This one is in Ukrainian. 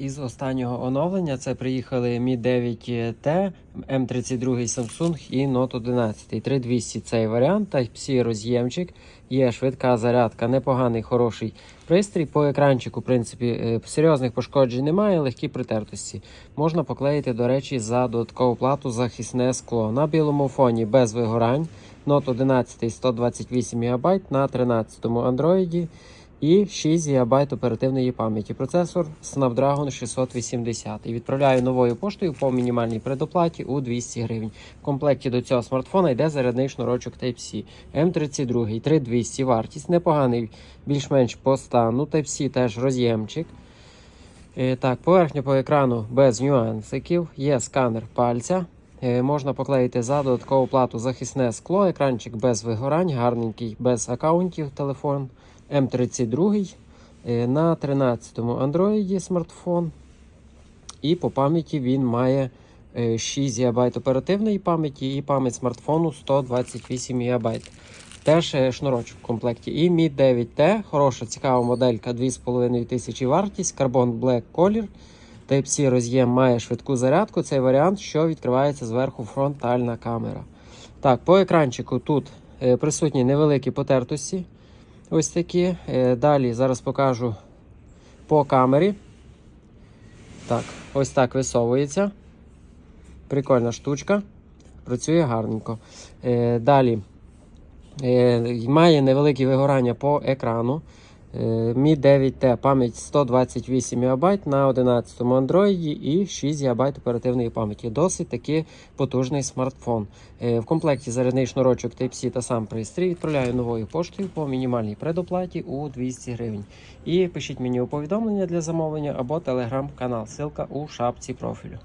Із останнього оновлення це приїхали Mi 9T, M32 Samsung і Note 11. 3200 цей варіант, Type-C роз'ємчик, є швидка зарядка, непоганий, хороший пристрій. По екранчику, в принципі, е, серйозних пошкоджень немає, легкі притертості. Можна поклеїти, до речі, за додаткову плату захисне скло. На білому фоні без вигорань. Note 11 128 ГБ на 13 Android і 6 ГБ оперативної пам'яті. Процесор Snapdragon 680. І відправляю новою поштою по мінімальній предоплаті у 200 гривень. В комплекті до цього смартфона йде зарядний шнурочок Type-C. M32 3200 вартість. Непоганий, більш-менш по стану. Type-C теж роз'ємчик. Е, Так, поверхня по екрану без нюансиків. Є сканер пальця. Е, Можна поклеїти за додаткову плату захисне скло, екранчик без вигорань, гарненький, без аккаунтів телефон. М32 е, на 13-му Android смартфон. І по пам'яті він має е, 6 ГБ оперативної пам'яті і пам'ять смартфону 128 ГБ. Теж е, шнурочок в комплекті. І Mi 9T, хороша, цікава моделька, 2500 вартість, Carbon Black Color. Type-C роз'єм має швидку зарядку. Цей варіант, що відкривається зверху фронтальна камера. Так, по екранчику тут е, присутні невеликі потертості. Ось такі. Е, Далі зараз покажу по камері. Так, ось так висовується. Прикольна штучка. Працює гарненько. Е, Далі е, має невелике вигорання по екрану. Е, Mi 9T пам'ять 128 ГБ на 11 Android і 6 ГБ оперативної пам'яті. Досить таки потужний смартфон. Е, В комплекті зарядний шнурочок Type-C та сам пристрій. Відправляю новою поштою по мінімальній предоплаті у 200 гривень. І пишіть мені у повідомлення для замовлення або телеграм-канал. Ссылка у шапці профілю.